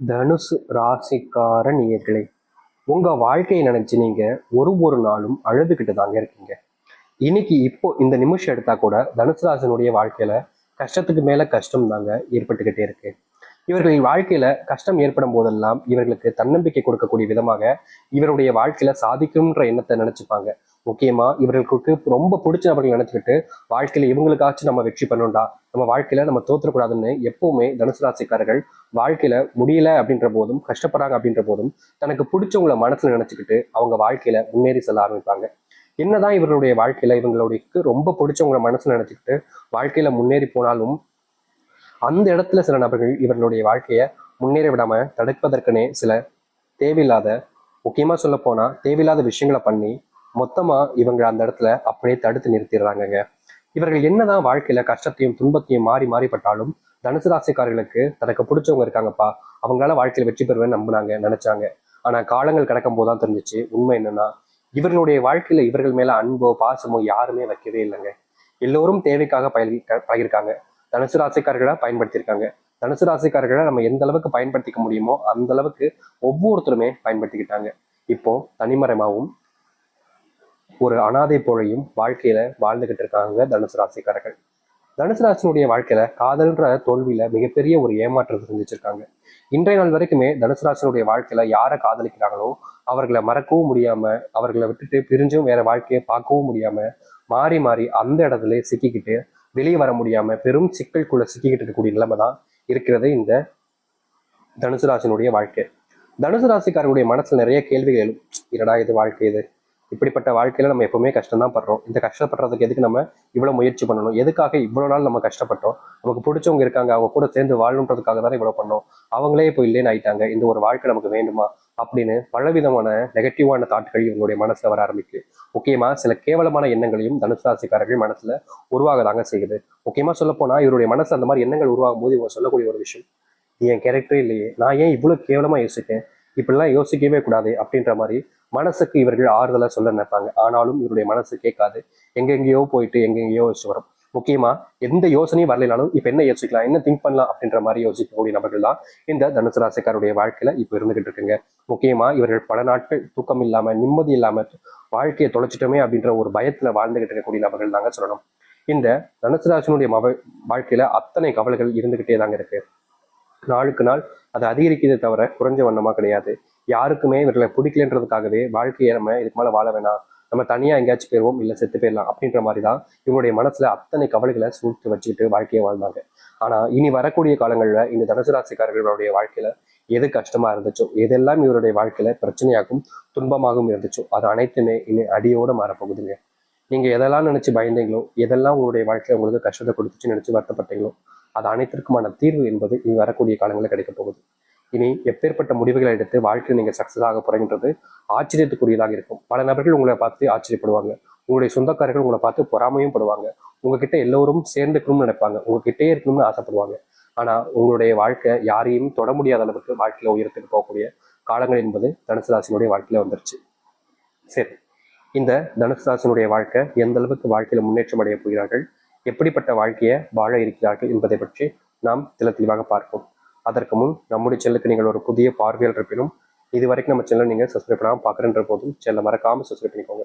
தனுசு ராசிக்கார நேயர்களே உங்கள் வாழ்க்கையை நினச்சி நீங்கள் ஒரு ஒரு நாளும் அழுதுகிட்டு தாங்க இருக்கீங்க. இன்னைக்கு இப்போ இந்த நிமிஷம் எடுத்தால் கூட தனுசு ராசினுடைய வாழ்க்கையில் கஷ்டத்துக்கு மேலே கஷ்டம் தாங்க ஏற்பட்டுக்கிட்டே இருக்குது இவர்களின் வாழ்க்கையில கஷ்டம் ஏற்படும் போதெல்லாம் இவர்களுக்கு தன்னம்பிக்கை கொடுக்கக்கூடிய விதமாக இவருடைய வாழ்க்கையில சாதிக்கும்ன்ற எண்ணத்தை நினைச்சுப்பாங்க. முக்கியமா இவர்களுக்கு ரொம்ப பிடிச்ச நபர்கள் நினைச்சுக்கிட்டு வாழ்க்கையில இவங்களுக்காச்சும் நம்ம வெற்றி பண்ணணும்டா நம்ம வாழ்க்கையில நம்ம தோத்துறக்கூடாதுன்னு எப்பவுமே தனுசு ராசிக்காரர்கள் வாழ்க்கையில முடியல அப்படின்ற போதும் கஷ்டப்படுறாங்க அப்படின்ற போதும் தனக்கு பிடிச்சவங்கள மனசுல நினைச்சுக்கிட்டு அவங்க வாழ்க்கையில முன்னேறி செல்ல ஆரம்பிப்பாங்க. என்னதான் இவர்களுடைய வாழ்க்கையில இவங்களுடைய ரொம்ப பிடிச்சவங்கள மனசுல நினைச்சுக்கிட்டு வாழ்க்கையில முன்னேறி போனாலும் அந்த இடத்துல சில நபர்கள் இவர்களுடைய வாழ்க்கையை முன்னேற விடாம தடுப்பதற்குனே சில தேவையில்லாத முக்கியமா சொல்ல போனா தேவையில்லாத விஷயங்களை பண்ணி மொத்தமா இவங்க அந்த இடத்துல அப்படியே தடுத்து நிறுத்திடுறாங்கங்க. இவர்கள் என்னதான் வாழ்க்கையில கஷ்டத்தையும் துன்பத்தையும் மாறி மாறிப்பட்டாலும் தனுசு ராசிக்காரர்களுக்கு தனக்கு பிடிச்சவங்க இருக்காங்கப்பா. அவங்களால வாழ்க்கையில வெற்றி பெறுவேன்னு நம்பினாங்க நினைச்சாங்க. ஆனா காலங்கள் கிடக்கும் போதுதான் தெரிஞ்சிச்சு. உண்மை என்னன்னா இவர்களுடைய வாழ்க்கையில இவர்கள் மேல அன்போ பாசமோ யாருமே வைக்கவே இல்லைங்க. எல்லோரும் தேவைக்காக பழகி பழகிருக்காங்க. தனுசு ராசிக்காரர்களாக பயன்படுத்தியிருக்காங்க. தனுசு ராசிக்காரர்களை நம்ம எந்த அளவுக்கு பயன்படுத்திக்க முடியுமோ அந்த அளவுக்கு ஒவ்வொருத்தருமே பயன்படுத்திக்கிட்டாங்க. இப்போ தனிமரமாகவும் ஒரு அனாதை போலையும் வாழ்க்கையில வாழ்ந்துகிட்டு இருக்காங்க தனுசு ராசிக்காரர்கள். தனுசு ராசினுடைய வாழ்க்கையில காதல்ன்ற தோல்வியில மிகப்பெரிய ஒரு ஏமாற்றத்தை சந்திச்சிருக்காங்க. இன்றைய நாள் வரைக்குமே தனுசு ராசினுடைய வாழ்க்கையில யாரை காதலிக்கிறாங்களோ அவர்களை மறக்கவும் முடியாம அவர்களை விட்டுட்டு பிரிஞ்சும் வேற வாழ்க்கையை பார்க்கவும் முடியாம மாறி மாறி அந்த இடத்துல சிக்கிக்கிட்டு வெளியே வர முடியாம பெரும் சிக்கலுக்குள்ள சிக்கிக்கிட்டு இருக்கக்கூடிய நிலைமை தான் இருக்கிறது இந்த தனுசு ராசினுடைய வாழ்க்கை. தனுசு ராசிக்காரர்களுடைய மனசுல நிறைய கேள்விகள் எழும். இரடா இது வாழ்க்கை இது? இப்படிப்பட்ட வாழ்க்கையில நம்ம எப்பவுமே கஷ்டம் தான் படுறோம். இந்த கஷ்டப்படுறதுக்கு எதுக்கு நம்ம இவ்வளவு முயற்சி பண்ணணும்? எதுக்காக இவ்வளவு நாள் நம்ம கஷ்டப்பட்டோம்? நமக்கு பிடிச்சவங்க இருக்காங்க அவங்க கூட சேர்ந்து வாழணுன்றதுக்காக தானே இவ்வளவு பண்ணோம். அவங்களே இப்போ இல்லைன்னு ஆயிட்டாங்க. இந்த ஒரு வாழ்க்கை நமக்கு வேண்டுமா? அப்படின்னு பலவிதமான நெகட்டிவான தாட்கள் இவங்களுடைய மனசுல வர ஆரம்பிக்குது. முக்கியமா சில கேவலமான எண்ணங்களையும் தனுசு ராசிக்காரர்கள் மனசுல உருவாக தாங்க செய்யுது. முக்கியமா சொல்ல போனா இவருடைய மனசு அந்த மாதிரி எண்ணங்கள் உருவாகும் போது இவங்க சொல்லக்கூடிய ஒரு விஷயம் என் கேரக்டரே இல்லையே. நான் ஏன் இவ்வளவு கேவலமா யோசிக்கேன் இப்படிலாம் யோசிக்கவே கூடாது அப்படின்ற மாதிரி மனசுக்கு இவர்கள் ஆறுதலா சொல்ல நினைப்பாங்க. ஆனாலும் இவருடைய மனசு கேட்காது. எங்கெங்கேயோ போயிட்டு எங்கெங்கேயோ யோசிச்சு வரும். முக்கியமா எந்த யோசனையும் வரலைனாலும் இப்ப என்ன யோசிக்கலாம் என்ன திங்க் பண்ணலாம் அப்படின்ற மாதிரி யோசிக்கக்கூடிய நபர்கள் தான் இந்த தனுசு ராசிக்காருடைய வாழ்க்கையில இப்ப இருந்துகிட்டு இருக்குங்க. முக்கியமா இவர்கள் பல நாட்கள் தூக்கம் இல்லாம நிம்மதி இல்லாம வாழ்க்கையை தொலைச்சிட்டோமே அப்படின்ற ஒரு பயத்துல வாழ்ந்துகிட்டு இருக்கக்கூடிய நபர்கள் தாங்க சொல்லணும். இந்த தனுசு ராசினுடைய மவ வாழ்க்கையில அத்தனை கவலைகள் இருந்துகிட்டே தாங்க இருக்கு. நாளுக்கு நாள் அது அதிகரிக்கிறதே தவிர குறைஞ்ச வண்ணமா கிடையாது. யாருக்குமே இவர்களை பிடிக்கலன்றதுக்காகவே வாழ்க்கையை நம்ம இதுக்கு மேல வாழ வேணாம். நம்ம தனியாக எங்கேயாச்சும் போயிருவோம் இல்லை செத்து போயிடலாம் அப்படின்ற மாதிரி தான் இவங்களுடைய மனசில் அத்தனை கவலைகளை சூழ்த்து வச்சுக்கிட்டு வாழ்க்கையை வாழ்ந்தாங்க. ஆனால் இனி வரக்கூடிய காலங்களில் இந்த தனுசு ராசிக்காரர்களுடைய வாழ்க்கையில் எது கஷ்டமாக இருந்துச்சோ எதெல்லாம் இவருடைய வாழ்க்கையில் பிரச்சனையாகவும் துன்பமாகவும் இருந்துச்சோ அது அனைத்துமே இனி அடியோடு மாறப்போகுதுங்க. நீங்கள் எதெல்லாம் நினச்சி பயந்தீங்களோ எதெல்லாம் உங்களுடைய வாழ்க்கையில் உங்களுக்கு கஷ்டத்தை கொடுத்துச்சு நினச்சி வருத்தப்பட்டீங்களோ அது அனைத்திற்குமான தீர்வு என்பது இனி வரக்கூடிய காலங்களில் கிடைக்க போகுது. இனி எப்பேற்பட்ட முடிவுகளை எடுத்து வாழ்க்கையில் நீங்கள் சக்ஸஸ் ஆக போகிறீங்கிறது ஆச்சரியத்துக்குரியதாக இருக்கும். பல நபர்கள் உங்களை பார்த்து ஆச்சரியப்படுவாங்க. உங்களுடைய சொந்தக்காரர்கள் உங்களை பார்த்து பொறாமையும் படுவாங்க. உங்ககிட்ட எல்லோரும் சேர்ந்துக்கணும்னு நினைப்பாங்க. உங்ககிட்டே இருக்கணும்னு ஆசைப்படுவாங்க. ஆனால் உங்களுடைய வாழ்க்கை யாரையும் தொட முடியாத அளவுக்கு வாழ்க்கையில் உயரத்துக்கு போகக்கூடிய காலங்கள் என்பது தனுசு ராசினுடைய வாழ்க்கையில வந்துருச்சு. சரி. இந்த தனுசு ராசினுடைய வாழ்க்கை எந்த அளவுக்கு வாழ்க்கையில் முன்னேற்றம் அடைய போகிறார்கள்? எப்படிப்பட்ட வாழ்க்கையை வாழ இருக்கிறார்கள் என்பதை பற்றி நாம் தெல தெளிவாக பார்ப்போம். அதற்கு முன் நம்முடைய செல்லுக்கு நீங்கள் ஒரு புதிய பார்வையாளர் இருப்பினும் இது வரைக்கும் நம்ம சேனல் நீங்கள் சப்ஸ்கிரைப் பண்ணாமல் பார்க்குறன்ற போதும் சேனலை மறக்காமல் சப்ஸ்கிரைப் பண்ணிக்கோங்க.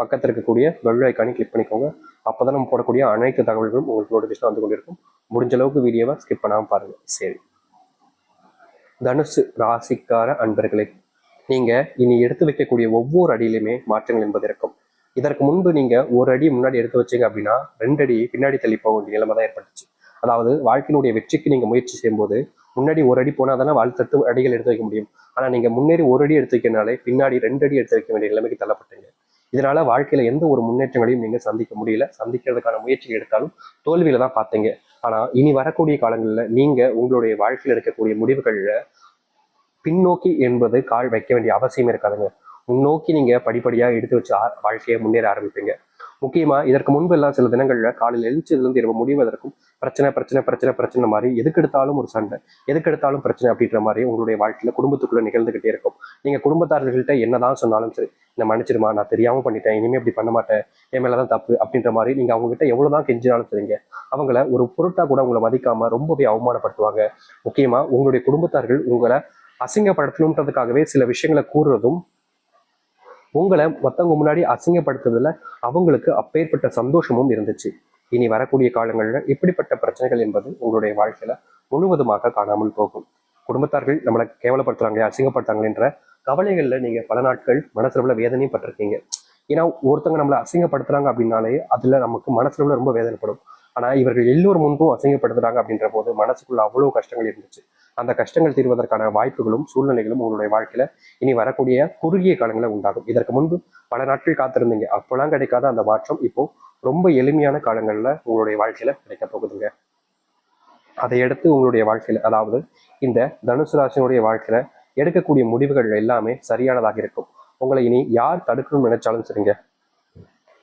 பக்கத்தில் இருக்கக்கூடிய பெல் ஐக்கானி கிளிக் பண்ணிக்கோங்க. அப்போ தான் நம்ம போடக்கூடிய அனைத்து தகவல்களும் உங்களுக்கு நோட்டிஃபிகேஷன் வந்து கொண்டிருக்கும். முடிஞ்ச அளவுக்கு வீடியோவை ஸ்கிப் பண்ணாமல் பாருங்கள் சரி. தனுசு ராசிக்கார அன்பர்களே நீங்க இனி எடுத்து வைக்கக்கூடிய ஒவ்வொரு அடியிலுமே மாற்றங்கள் என்பது இருக்கும். இதற்கு முன்பு நீங்க ஒரு அடி முன்னாடி எடுத்து வச்சீங்க அப்படின்னா ரெண்டு அடி பின்னாடி தள்ளி போக வேண்டிய நிலைமை தான் ஏற்பட்டுச்சு. அதாவது வாழ்க்கையினுடைய வெற்றிக்கு நீங்க முயற்சி செய்யும்போது முன்னாடி ஒரு அடி போனால் தானே வாழ்த்தத்து அடிகள் எடுத்து வைக்க முடியும். ஆனால் நீங்கள் முன்னேறி ஒரு அடி எடுத்து வைக்கனாலே பின்னாடி ரெண்டு அடி எடுத்து வைக்க வேண்டிய நிலைமைக்கு தள்ளப்பட்டீங்க. இதனால வாழ்க்கையில எந்த ஒரு முன்னேற்றங்களையும் நீங்க சந்திக்க முடியல. சந்திக்கிறதுக்கான முயற்சி எடுத்தாலும் தோல்வியில தான் பார்த்தீங்க. ஆனா இனி வரக்கூடிய காலங்களில் நீங்க உங்களுடைய வாழ்க்கையில் எடுக்கக்கூடிய முடிவுகளில் பின்னோக்கி என்பது கால் வைக்க வேண்டிய அவசியம் இருக்காதுங்க. முன்னோக்கி நீங்க படிப்படியாக எடுத்து வச்சு வாழ்க்கையை முன்னேற ஆரம்பிப்பீங்க. முக்கியமாக இதற்கு முன்பு எல்லாம் சில தினங்களில் காலையில் எழுச்சதுலேருந்து இரவு முடிவதற்கும் பிரச்சனை பிரச்சனை பிரச்சனை பிரச்சனை மாதிரி எதுக்கு எடுத்தாலும் ஒரு சண்டை. எதுக்கு எடுத்தாலும் பிரச்சனை அப்படின்ற மாதிரி உங்களுடைய வாழ்க்கையில் குடும்பத்துக்குள்ளே நிகழ்ந்துகிட்டே இருக்கும். நீங்கள் குடும்பத்தார்கள்ட்ட என்னதான் சொன்னாலும் சரி இந்த மன்னிச்சிருமா நான் தெரியாமல் பண்ணிட்டேன் இனிமேல் இப்படி பண்ண மாட்டேன் என் மேலே தான் தப்பு அப்படின்ற மாதிரி நீங்கள் அவங்ககிட்ட எவ்வளோ தான் கெஞ்சினாலும் சரிங்க அவங்கள ஒரு பொருட்டாக கூட உங்களை மதிக்காமல் ரொம்பவே அவமானப்படுத்துவாங்க. முக்கியமாக உங்களுடைய குடும்பத்தார்கள் உங்களை அசிங்கப்படுத்தணுன்றதுக்காகவே சில விஷயங்களை கூறுறதும் உங்களை மத்தவங்க முன்னாடி அசிங்கப்படுத்துறதுல அவங்களுக்கு அப்பேற்பட்ட சந்தோஷமும் இருந்துச்சு. இனி வரக்கூடிய காலங்களில் இப்படிப்பட்ட பிரச்சனைகள் என்பது உங்களுடைய வாழ்க்கையில முழுவதுமாக காணாமல் போகும். குடும்பத்தார்கள் நம்மளை கேவலப்படுத்துறாங்களே அசிங்கப்படுத்துறாங்களேன்ற கவலைகளில் நீங்க பல நாட்கள் மனசுல வேதனையும் பட்டிருக்கீங்க. ஏன்னா ஒருத்தவங்க நம்மளை அசிங்கப்படுத்துறாங்க அப்படின்னாலே அதுல நமக்கு மனசுல ரொம்ப வேதனைப்படும். ஆனா இவர்கள் எல்லோரும் முன்பும் அசிங்கப்படுத்துறாங்க அப்படின்ற போது மனசுக்குள்ள அவ்வளவு கஷ்டங்கள் இருந்துச்சு. அந்த கஷ்டங்கள் தீர்வதற்கான வாய்ப்புகளும் சூழ்நிலைகளும் உங்களுடைய வாழ்க்கையில இனி வரக்கூடிய குறுகிய காலங்களில் உண்டாகும். இதற்கு முன்பு பல நாட்கள் காத்திருந்தீங்க. அப்போலாம் கிடைக்காத அந்த மாற்றம் இப்போ ரொம்ப எளிமையான காலங்கள்ல உங்களுடைய வாழ்க்கையில கிடைக்க போகுதுங்க. அதையடுத்து உங்களுடைய வாழ்க்கையில அதாவது இந்த தனுசு ராசினுடைய வாழ்க்கையில எடுக்கக்கூடிய முடிவுகள் எல்லாமே சரியானதாக இருக்கும். உங்களை இனி யார் தடுக்கணும்னு நினைச்சாலும் சரிங்க.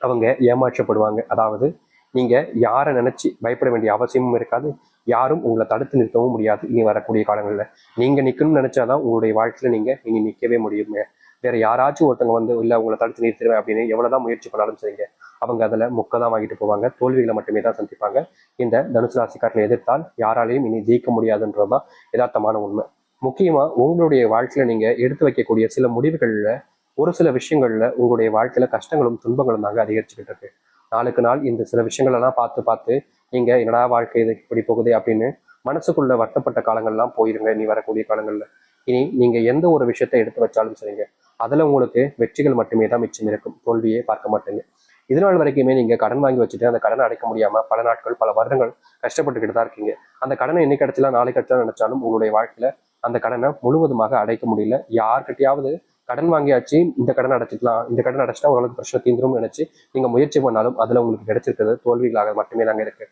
அவங்க ஏமாற்றப்படுவாங்க. அதாவது நீங்க யாரை நினைச்சு பயப்பட வேண்டிய அவசியமும் இருக்காது. யாரும் உங்களை தடுத்து நிறுத்தவும் முடியாது. இனி வரக்கூடிய காலங்களில் நீங்கள் நிற்கணும்னு நினச்சாதான் உங்களுடைய வாழ்க்கையில் நீங்கள் இனி நிற்கவே முடியுங்க வேற யாராச்சும் ஒருத்தவங்க வந்து இல்லை உங்களை தடுத்து நிறுத்திடுவேன் அப்படின்னு எவ்வளோதான் முயற்சி பண்ணாலும் சரிங்க. அவங்க அதில் முக்க தான் வாங்கிட்டு போவாங்க. தோல்விகளை மட்டுமே தான் சந்திப்பாங்க. இந்த தனுசு ராசிக்காரர்களை எதிர்த்தால் யாராலையும் இனி ஜெயிக்க முடியாதுன்றது தான் யதார்த்தமான உண்மை. முக்கியமாக உங்களுடைய வாழ்க்கையில் நீங்கள் எடுத்து வைக்கக்கூடிய சில முடிவுகளில் ஒரு சில விஷயங்களில் உங்களுடைய வாழ்க்கையில் கஷ்டங்களும் துன்பங்களும் தாங்க அதிகரிச்சுக்கிட்டு இருக்கு. நாளுக்கு நாள் இந்த சில விஷயங்களெல்லாம் பார்த்து பார்த்து நீங்க என்னடா வாழ்க்கை இது இப்படி போகுது அப்படின்னு மனசுக்குள்ள வருத்தப்பட்ட காலங்கள்லாம் போயிருங்க. இனி வரக்கூடிய காலங்கள்ல. இனி நீங்க எந்த ஒரு விஷயத்தை எடுத்து வச்சாலும் சரிங்க. அதுல உங்களுக்கு வெற்றிகள் மட்டுமே தான் மிச்சம் இருக்கும். தோல்வியே பார்க்க மாட்டீங்க. இதனால் வரைக்குமே நீங்க கடன் வாங்கி வச்சுட்டு அந்த கடனை அடைக்க முடியாம பல நாட்கள் பல வருடங்கள் கஷ்டப்பட்டுக்கிட்டு தான் இருக்கீங்க. அந்த கடனை இன்னைக்கு கிடைச்சலாம் நாளைக்கு கிடைச்சலாம் நினைச்சாலும் உங்களுடைய வாழ்க்கையில அந்த கடனை முழுவதுமாக அடைக்க முடியல. யார்கிட்டயாவது கடன் வாங்கியாச்சு இந்த கடன் அடைச்சிக்கலாம் இந்த கடன் அடைச்சிட்டா உங்களுக்கு பிரச்சனை தீந்துரும் நினைச்சு நீங்க முயற்சி பண்ணாலும் அதுல உங்களுக்கு கிடைச்சிருக்கிறது தோல்விகளாக மட்டுமே தாங்க இருக்கு.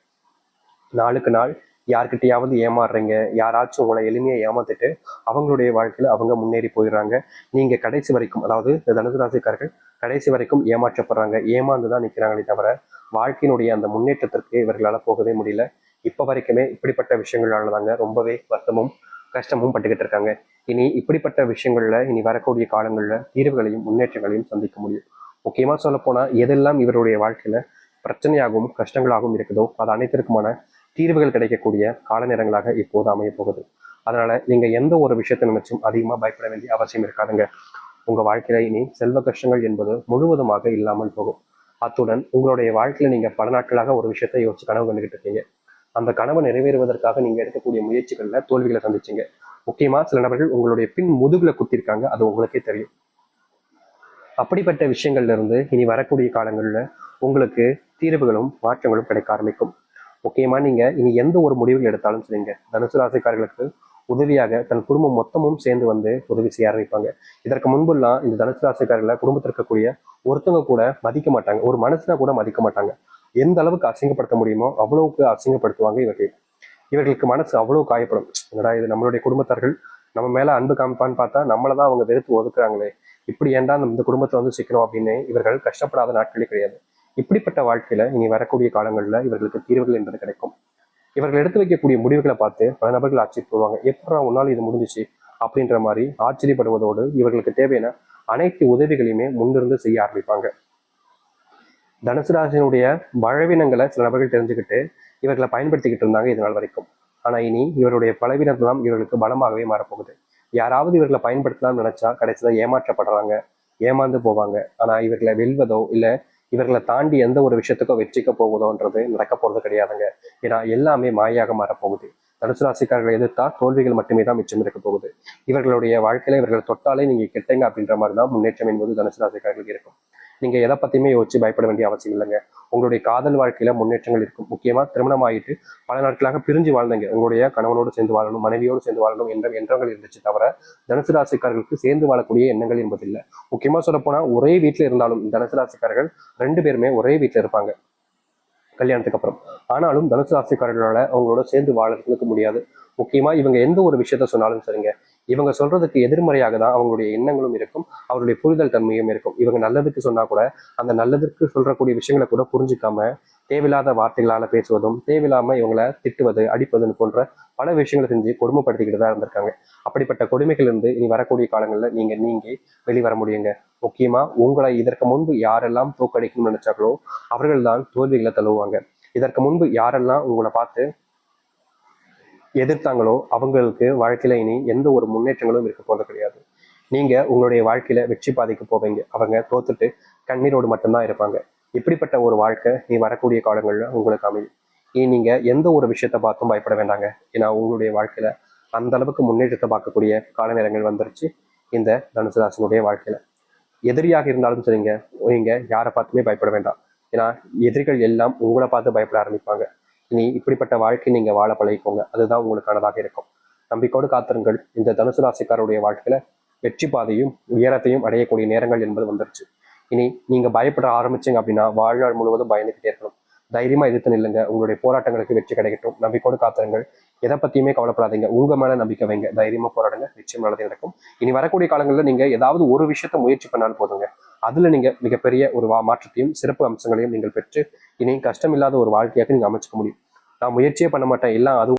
நாளுக்கு நாள் யார்கிட்டயாவது ஏமாறுறீங்க யாராச்சும் உங்களை எளிமையை ஏமாத்திட்டு அவங்களுடைய வாழ்க்கையில் அவங்க முன்னேறி போயிடுறாங்க. நீங்கள் கடைசி வரைக்கும் அதாவது இந்த தனுசு ராசிக்காரர்கள் கடைசி வரைக்கும் ஏமாற்றப்படுறாங்க. ஏமாந்து தான் நிற்கிறாங்களே தவிர வாழ்க்கையினுடைய அந்த முன்னேற்றத்திற்கு இவர்களால் போகவே முடியல. இப்போ வரைக்குமே இப்படிப்பட்ட விஷயங்களால தாங்க ரொம்பவே வருத்தமும் கஷ்டமும் பட்டுக்கிட்டு இருக்காங்க. இனி இப்படிப்பட்ட விஷயங்களில் இனி வரக்கூடிய காலங்களில் தீர்வுகளையும் முன்னேற்றங்களையும் சந்திக்க முடியும். முக்கியமாக சொல்லப்போனால் எதெல்லாம் இவருடைய வாழ்க்கையில் பிரச்சனையாகவும் கஷ்டங்களாகவும் இருக்குதோ அது அனைத்திற்குமான தீர்வுகள் கிடைக்கக்கூடிய கால நேரங்களாக இப்போது அமைய போகுது. அதனால நீங்க எந்த ஒரு விஷயத்தை நினைச்சும் அதிகமா பயப்பட வேண்டிய அவசியம் இருக்காதுங்க. உங்க வாழ்க்கையில இனி செல்வ கஷ்டங்கள் என்பது முழுவதுமாக இல்லாமல் போகும். அத்துடன் உங்களுடைய வாழ்க்கையில நீங்க பல நாட்களாக ஒரு விஷயத்தை யோசிச்சு கனவு கண்டுகிட்டு இருக்கீங்க. அந்த கனவை நிறைவேறுவதற்காக நீங்க எடுக்கக்கூடிய முயற்சிகள்ல தோல்விகளை சந்திச்சீங்க. முக்கியமா சில நபர்கள் உங்களுடைய பின் முதுகுல குத்திருக்காங்க அது உங்களுக்கே தெரியும். அப்படிப்பட்ட விஷயங்கள்ல இருந்து இனி வரக்கூடிய காலங்கள்ல உங்களுக்கு தீர்வுகளும் மாற்றங்களும் கிடைக்க ஆரம்பிக்கும். முக்கியமா நீங்க? இனி எந்த ஒரு முடிவுகள் எடுத்தாலும் சரிங்க. தனுசு ராசிக்காரர்களுக்கு உதவியாக தன் குடும்பம் மொத்தமும் சேர்ந்து வந்து உதவி செய்ய ஆரம்பிப்பாங்க. இதற்கு முன்பெல்லாம் இந்த தனுசு ராசிக்காரர்களை குடும்பத்தில் இருக்கக்கூடிய ஒருத்தவங்க கூட மதிக்க மாட்டாங்க. ஒரு மனசுனா கூட மதிக்க மாட்டாங்க. எந்த அளவுக்கு அசிங்கப்படுத்த முடியுமோ அவ்வளவுக்கு அசிங்கப்படுத்துவாங்க இவர்கள். இவர்களுக்கு மனசு அவ்வளவு காயப்படும். என்னடா இது நம்மளுடைய குடும்பத்தார்கள் நம்ம மேல அன்பு காமிப்பான்னு பார்த்தா நம்மளை தான் அவங்க வெறுத்து ஒதுக்குறாங்களே. இப்படி ஏன்டா நம்ம இந்த குடும்பத்தை வந்து சிக்கணும் அப்படின்னு இவர்கள் கஷ்டப்படாத நாட்களே கிடையாது. இப்படிப்பட்ட வாழ்க்கையில இனி வரக்கூடிய காலங்களில் இவர்களுக்கு தீர்வுகள் என்பது கிடைக்கும். இவர்கள் எடுத்து வைக்கக்கூடிய முடிவுகளை பார்த்து பல நபர்கள் ஆச்சரியப்படுவாங்க எப்படா உன்னால இது முடிஞ்சிச்சு அப்படின்ற மாதிரி ஆச்சரியப்படுவதோடு இவர்களுக்கு தேவையான அனைத்து உதவிகளையுமே முன்னிருந்து செய்ய ஆரம்பிப்பாங்க. தனுசுராசினுடைய பலவீனங்களை சில நபர்கள் தெரிஞ்சுக்கிட்டு இவர்களை பயன்படுத்திக்கிட்டு இருந்தாங்க இது நாள் வரைக்கும். ஆனா இனி இவருடைய பலவீனத்தெல்லாம் இவர்களுக்கு பலமாகவே மாறப்போகுது. யாராவது இவர்களை பயன்படுத்தலாம்னு நினைச்சா கடைசியில் ஏமாற்றப்படுறாங்க ஏமாந்து போவாங்க. ஆனா இவர்களை வெல்வதோ இல்லை இவர்களை தாண்டி எந்த ஒரு விஷயத்துக்கோ வெற்றிக்க போகுதோன்றது நடக்க போறது கிடையாதுங்க. ஏன்னா எல்லாமே மாயாக மாறப்போகுது தனுசு ராசிக்காரர்களை எதிர்த்தா தோல்விகள் மட்டுமே தான் மிச்சம் இருக்க போகுது. இவர்களுடைய வாழ்க்கையில இவர்களை தொட்டாலே நீங்க கெட்டங்க அப்படின்ற மாதிரி தான் முன்னேற்றம் என்பது தனுசு ராசிக்காரர்களுக்கு இருக்கும். நீங்க எதை பத்தியுமே யோசிச்சு பயப்பட வேண்டிய அவசியம் இல்லைங்க. உங்களுடைய காதல் வாழ்க்கையில முன்னேற்றங்கள் இருக்கும். முக்கியமா திருமணம் ஆகிட்டு பல நாட்களாக பிரிஞ்சு வாழ்ந்தங்க. உங்களுடைய கணவனோடு சேர்ந்து வாழணும் மனைவியோடு சேர்ந்து வாழணும் என்ற எண்ணங்கள் இருந்துச்சு தவிர தனுசு ராசிக்காரர்களுக்கு சேர்ந்து வாழக்கூடிய எண்ணங்கள் என்பதில்லை முக்கியமாக முக்கியமா ஒரே வீட்டுல இருந்தாலும் தனுசு ராசிக்காரர்கள் ரெண்டு பேருமே ஒரே வீட்டுல இருப்பாங்க. கல்யாணத்துக்கு அப்புறம். ஆனாலும் தனுசு ராசிக்காரர்களால அவங்களோட சேர்ந்து வாழறதுக்கு முடியாது. முக்கியமாக இவங்க எந்த ஒரு விஷயத்த சொன்னாலும் சரிங்க. இவங்க சொல்றதுக்கு எதிர்மறையாக தான் அவங்களுடைய எண்ணங்களும் இருக்கும் அவருடைய புரிதல் தன்மையும் இருக்கும். இவங்க நல்லதுக்கு சொன்னா கூட அந்த நல்லதுக்கு சொல்றக்கூடிய விஷயங்களை கூட புரிஞ்சுக்காம தேவையில்லாத வார்த்தைகளால பேசுவதும் தேவையில்லாம இவங்களை திட்டுவது அடிப்பதுன்னு போன்ற பல விஷயங்களை செஞ்சு கொடுமைப்படுத்திக்கிட்டு தான் இருந்திருக்காங்க. அப்படிப்பட்ட கொடுமைகள் இருந்து இனி வரக்கூடிய காலங்களில் நீங்க நீங்கி வெளிவர முடியுங்க. முக்கியமா உங்களை இதற்கு முன்பு யாரெல்லாம் தோக்கடிக்கணும்னு நினைச்சாங்களோ அவர்கள் தான் தோல்விகளை தழுவுவாங்க. இதற்கு முன்பு யாரெல்லாம் உங்களை பார்த்து எதிர்த்தாங்களோ அவங்களுக்கு வாழ்க்கையில இனி எந்த ஒரு முன்னேற்றங்களும் இருக்க போறது கிடையாது. நீங்க உங்களுடைய வாழ்க்கையில வெற்றி பாதைக்கு போவீங்க. அவங்க தோத்துட்டு கண்ணீரோடு மட்டும்தான் இருப்பாங்க. இப்படிப்பட்ட ஒரு வாழ்க்கை நீ வரக்கூடிய காலங்கள்ல உங்களுக்கு அமையும். இனி நீங்க எந்த ஒரு விஷயத்த பார்த்தும் பயப்பட வேண்டாங்க. ஏன்னா உங்களுடைய வாழ்க்கையில அந்த அளவுக்கு முன்னேற்றத்தை பார்க்கக்கூடிய கால நேரங்கள் வந்துருச்சு இந்த தனுசு ராசினுடைய வாழ்க்கையில. எதிரியாக இருந்தாலும் சரிங்க நீங்க யாரை பார்த்துமே பயப்பட வேண்டாம். ஏன்னா எதிரிகள் எல்லாம் உங்களை பார்த்து பயப்பட ஆரம்பிப்பாங்க. இனி இப்படிப்பட்ட வாழ்க்கை நீங்க வாழ பழகிக்கோங்க. அதுதான் உங்களுக்கானதாக இருக்கும். நம்பிக்கோடு காத்திருங்கள். இந்த தனுசு ராசிக்காரருடைய வாழ்க்கையில வெற்றி பாதையும் உயரத்தையும் அடையக்கூடிய நேரங்கள் என்பது வந்துருச்சு. இனி நீங்க பயப்பட ஆரம்பிச்சீங்க அப்படின்னா வாழ்நாள் முழுவதும் பயந்துகிட்டே இருக்கணும். தைரியமா எதிர்த்து நில்லுங்க. உங்களுடைய போராட்டங்களுக்கு வெற்றி கிடைக்கட்டும். நம்பிக்கோடு காத்திருங்கள். எதை பத்தியுமே கவலைப்படாதீங்க. உங்க மேல நம்பிக்கை வைங்க. தைரியமா போராடுங்க. நிச்சயம் நல்லது நடக்கும். இனி வரக்கூடிய காலங்களில் நீங்க ஏதாவது ஒரு விஷயத்த முயற்சி பண்ணாலும் போதுங்க. அதுல நீங்க மிகப்பெரிய ஒரு வா- மாற்றத்தையும் சிறப்பு அம்சங்களையும் நீங்கள் பெற்று இனி கஷ்டம் இல்லாத ஒரு வாழ்க்கையாக நீங்க அமைச்சுக்க முடியும். நான் முயற்சியே பண்ண மாட்டேன். எல்லாம் அது